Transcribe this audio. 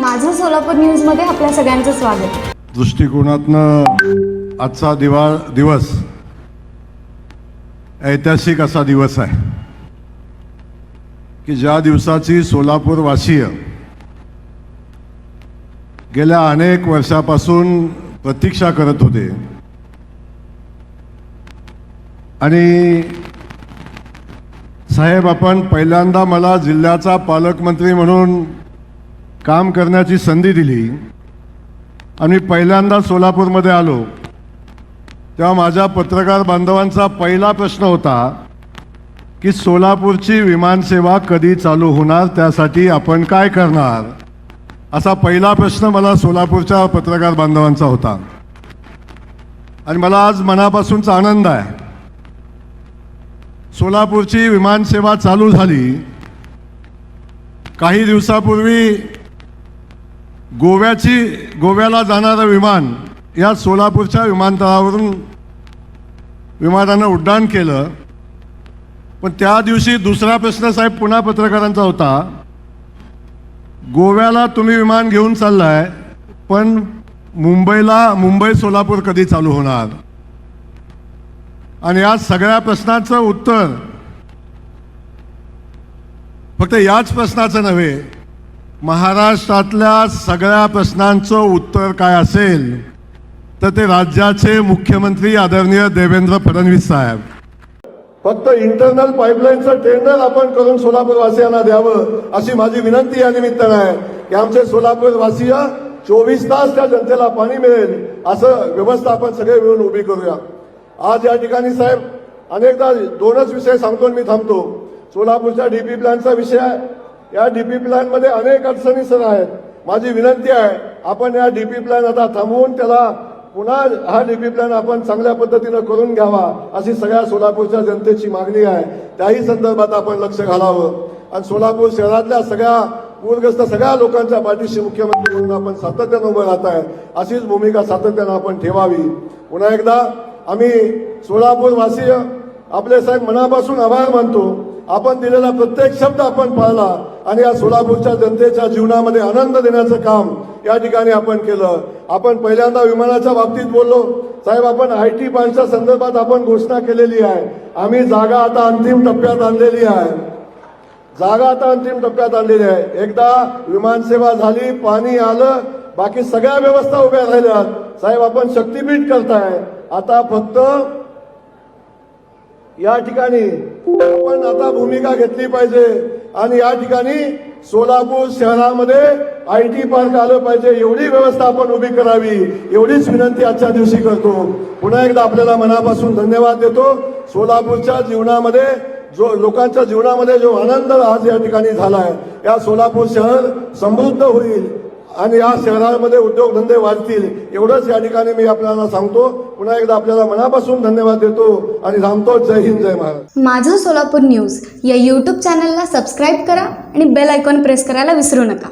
माझं सोलापूर न्यूजमध्ये आपल्या सगळ्यांचं स्वागत. दृष्टिकोनातनं आजचा दिवा दिवस ऐतिहासिक असा दिवस आहे. की ज्या दिवसाची सोलापूरवासीय गेल्या अनेक वर्षापासून प्रतीक्षा करत होते. आणि साहेब आपण पहिल्यांदा मला जिल्ह्याचा पालकमंत्री म्हणून काम करण्याची संधी दिली. आणि पहिल्यांदा सोलापूरमध्ये आलो. तेव्हा माझ्या पत्रकार बांधवांचा पहिला प्रश्न होता की सोलापूरची विमानसेवा कधी चालू होणार? त्यासाठी आपण काय करणार? असा पहिला प्रश्न मला सोलापूरच्या पत्रकार बांधवांचा होता. आणि मला आज मनापासूनचा आनंद आहे. सोलापूरची विमानसेवा चालू झाली. काही दिवसापूर्वी गोव्याची गोव्याला जाणारं विमान या सोलापूरच्या विमानतळावरून विमानानं उड्डाण केलं. पण त्या दिवशी दुसरा प्रश्न साहेब पुन्हा पत्रकारांचा होता. गोव्याला तुम्ही विमान घेऊन चाललाय पण मुंबईला मुंबई सोलापूर कधी चालू होणार? आणि या सगळ्या प्रश्नाचं उत्तर फक्त याच प्रश्नाचं नव्हे महाराष्ट्रातल्या सगळ्या प्रश्नांचं उत्तर काय असेल तर ते राज्याचे मुख्यमंत्री आदरणीय देवेंद्र फडणवीस साहेब. फक्त इंटरनल पाईपलाईनचं टेंडर आपण करून सोलापूरवासियांना द्यावं अशी माझी विनंती या निमित्तानं आहे. की आमचे सोलापूरवासीय चोवीस तास त्या जनतेला पाणी मिळेल असं व्यवस्था आपण सगळे मिळून उभी करूया. आज या ठिकाणी साहेब अनेकदा दोनच विषय सांगतो आणि मी थांबतो. सोलापूरच्या डीपी प्लॅनचा विषय आहे या डीपी प्लॅनमध्ये अनेक अडचणी सर आहेत. माझी विनंती आहे आपण या डीपी प्लॅन आता थांबवून त्याला पुन्हा हा डीपी प्लॅन आपण चांगल्या पद्धतीनं करून घ्यावा अशी सगळ्या सोलापूरच्या जनतेची मागणी आहे. त्याही संदर्भात आपण लक्ष घालावं. आणि सोलापूर शहरातल्या सगळ्या पूरग्रस्त सगळ्या लोकांच्या पाठीशी मुख्यमंत्री म्हणून आपण सातत्यानं उभं राहत आहे. अशीच भूमिका सातत्यानं आपण ठेवावी. पुन्हा एकदा आम्ही सोलापूरवासीय आपले साहेब मनापासून आभार मानतो. आपण दिलेला प्रत्येक शब्द आपण पाळला. आणि या सोलापूरच्या जनतेच्या जीवनामध्ये आनंद देण्याचं काम या ठिकाणी आपण केलं. आपण पहिल्यांदा विमानाच्या बाबतीत बोललो. साहेब आपण आय टी पार्कच्या संदर्भात आपण घोषणा केलेली आहे. आम्ही जागा आता अंतिम टप्प्यात आणलेली आहे. जागा आता अंतिम टप्प्यात आणलेली आहे. एकदा विमानसेवा झाली पाणी आलं बाकी सगळ्या व्यवस्था उभ्या राहिल्या. साहेब आपण शक्तीपीठ करताय. आता फक्त या ठिकाणी आपण आता भूमिका घेतली पाहिजे. आणि या ठिकाणी सोलापूर शहरामध्ये आय टी पार्क आलं पाहिजे एवढी व्यवस्था आपण उभी करावी एवढीच विनंती आजच्या दिवशी करतो. पुन्हा एकदा आपल्याला मनापासून धन्यवाद देतो. सोलापूरच्या जीवनामध्ये जो लोकांच्या जीवनामध्ये जो आनंद आज या ठिकाणी झाला आहे या सोलापूर शहर समृद्ध होईल. आणि या शहरामध्ये उद्योगधंदे वाढतील एवढंच या ठिकाणी मी आपल्याला सांगतो. पुन्हा एकदा आपल्याला मनापासून धन्यवाद देतो आणि थांबतो जय हिंद जय महाराज माझं सोलापूर न्यूज या यूट्यूब चॅनलला सबस्क्राईब करा आणि बेल आयकॉन प्रेस करायला विसरू नका.